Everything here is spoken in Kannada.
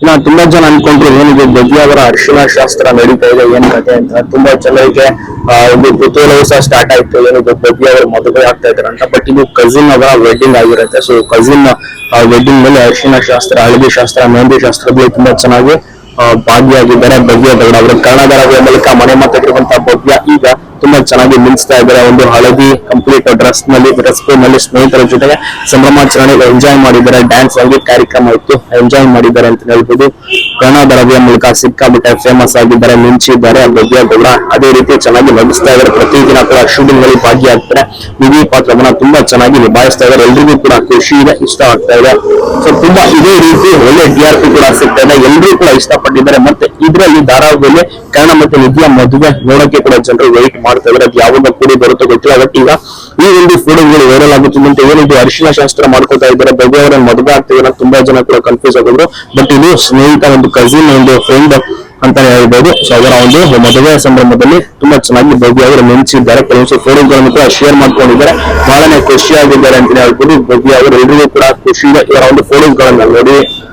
ಇನ್ನ ತುಂಬಾ ಜನ ಅನ್ಕೊಂಡ್ರು ಏನಿದೆ ಅವರ ಅರಿಶಿಣ ಶಾಸ್ತ್ರ ನಡೀತಾ ಇದೆ ಏನ್ ಕತೆ ಅಂತ. ತುಂಬಾ ಆ, ಒಂದು ಕುತೂಹಲವೂ ಸಹ ಸ್ಟಾರ್ಟ್ ಆಯ್ತು ಏನಿದೆ ಭವ್ಯ ಅವರು ಮದುವೆ ಆಗ್ತಾ ಇದಾರೆ ಅಂತ. ಬಟ್ ಇದು ಕಸಿನ್ ಅವರ ವೆಡ್ಡಿಂಗ್ ಆಗಿರುತ್ತೆ. ಸೊ ಕಸಿನ್ ವೆಡ್ಡಿಂಗ್ ಮೇಲೆ ಅರ್ಶಿನ ಶಾಸ್ತ್ರ ಹಳದಿ ಶಾಸ್ತ್ರ ಮೆಹಂದಿ ಶಾಸ್ತ್ರಗಳು ತುಂಬಾ ಚೆನ್ನಾಗಿ ಭಾಗಿಯಾಗಿದ್ದಾರೆ. ಭವ್ಯ ಅವರ ಕರ್ನಾಟಕದ ತುಂಬಾ ಚೆನ್ನಾಗಿ ಮಿಂಚ್ತಾ ಇದ್ದಾರೆ. ಒಂದು ಹಳದಿ ಕಂಪ್ಲೀಟ್ ಡ್ರೆಸ್ನಲ್ಲಿ ಡ್ರೆಸ್ನಲ್ಲಿ ಸ್ನೇಹಿತರ ಜೊತೆಗೆ ಸಂಭ್ರಮಾಚರಣೆ ಎಂಜಾಯ್ ಮಾಡಿದ್ದಾರೆ. ಡ್ಯಾನ್ಸ್ ಸಂಗೀತ ಕಾರ್ಯಕ್ರಮ ಇತ್ತು. ಎಂಜಾಯ್ ಮಾಡಿದ್ದಾರೆ ಅಂತ ಹೇಳ್ಬೋದು. ಕರ್ನಾಟಕದ ಮೂಲಕ ಸಿಕ್ಕಾಬಿಟ್ಟೆ ಫೇಮಸ್ ಆಗಿದ್ದಾರೆ ಮಿಂಚಿದ್ದಾರೆ. ಭವ್ಯ ಗೌಡ ಅದೇ ರೀತಿ ಚೆನ್ನಾಗಿ ನಟಿಸ್ತಾ ಇದ್ದಾರೆ. ಪ್ರತಿದಿನ ಕೂಡ ಶೂಟಿಂಗ್ ಭಾಗಿಯಾಗ್ತಾರೆ. ನಿಧಿ ಪಾತ್ರವನ್ನ ತುಂಬಾ ಚೆನ್ನಾಗಿ ನಿಭಾಯಿಸ್ತಾ ಇದ್ದಾರೆ. ಎಲ್ರಿಗೂ ಕೂಡ ಖುಷಿ ಇದೆ, ಇಷ್ಟ ಆಗ್ತಾ ಇದೆ. ಸೊ ತುಂಬಾ ಇದೇ ರೀತಿ ಒಳ್ಳೆ ಡಿ ಕೂಡ ಸಿಗ್ತಾ ಇದೆ. ಎಲ್ರಿಗೂ ಕೂಡ ಇಷ್ಟಪಟ್ಟಿದ್ದಾರೆ. ಮತ್ತೆ ಇದರಲ್ಲಿ ಧಾರಾವಾಹಿಯಲ್ಲಿ ಕನ್ನಡ ಮತ್ತೆ ನಿಧಿಯ ಮದುವೆ ನೋಡಕ್ಕೆ ಕೂಡ ಜನರು ವೆಯ್ಟ್ ಮಾಡ್ತಾ ಇದಾರೆ ಯಾವಾಗ ಕೂಡಿ ಬರುತ್ತೋ ಗೊತ್ತಿಲ್ಲ. ಬಟ್ ಈಗ ಈ ಒಂದು ಫೋಟೋಗಳು ವೈರಲ್ ಆಗುತ್ತೆ ಅಂತ ಏನಿದು ಅರಿಶಿನ ಶಾಸ್ತ್ರ ಮಾಡ್ಕೊತಾ ಇದ್ದಾರೆ. ಭವ್ಯ ಅವರ ಮದುವೆ ಆಗ್ತಾ ತುಂಬಾ ಜನ ಕೂಡ ಕನ್ಫ್ಯೂಸ್ ಆಗಿದ್ರು. ಬಟ್ ಇದು ಸ್ನೇಹಿತ ಒಂದು ಕಸಿನ್ ಒಂದು ಫ್ರೆಂಡ್ ಅಂತಾನೆ ಹೇಳ್ಬೋದು. ಸೊ ಅವರ ಒಂದು ಮದುವೆ ಸಂದರ್ಭದಲ್ಲಿ ತುಂಬಾ ಚೆನ್ನಾಗಿ ಭವ್ಯ ಅವರು ಮಿಂಚಿದ್ದಾರೆ ಕೆಲವೊಂದು ಫೋಟೋಗಳನ್ನು ಕೂಡ ಶೇರ್ ಮಾಡ್ಕೊಂಡಿದ್ದಾರೆ. ಬಹಳನೇ ಖುಷಿಯಾಗಿದ್ದಾರೆ ಅಂತ ಹೇಳ್ಬೋದು. ಭವ್ಯ ಅವರು ಎಲ್ರಿಗೂ ಕೂಡ ಖುಷಿ ಇವರ ಒಂದು ಫೋಟೋಗಳನ್ನ ನೋಡಿ.